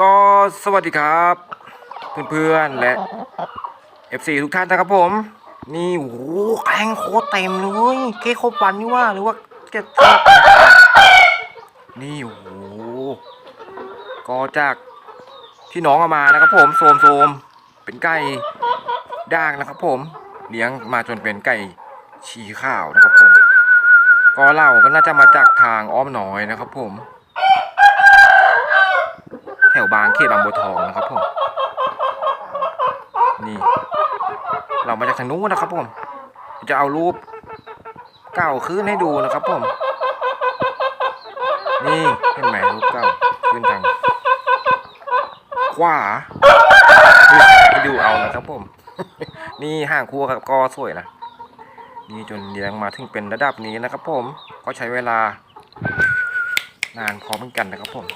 ก็สวัสดีครับ เพื่อนๆและ FC ทุกท่านนะครับผม นี่โอ้โหแกงโคตรเต็มเลยเค้กครบวันนี่ว่าหรือว่าจะนี่โอ้โหก็จากที่น้องเอามานะครับผมโซมโซมเป็นไก่ด่างนะครับ ผมเลี้ยงมาจนเป็นไก่ชีข้าวนะครับผมก็เล่าก็น่าจะมาจากทางอ้อมน้อยนะครับผม วบางเขตบางบัวทองนะครับผมนี่ เรามาจากทางนู้นนะครับผมจะเอารูปเก่าขึ้นให้ดูนะครับผม นี่เห็นไหมรูปเก่าขึ้นทางขวาให้ดูเอานะครับผม นี่ห่างครัวก็สวยนะนี่จนเลี้ยงมาถึงเป็นระดับนี้นะครับผม ก็ใช้เวลานานพอเหมือนกันนะครับผม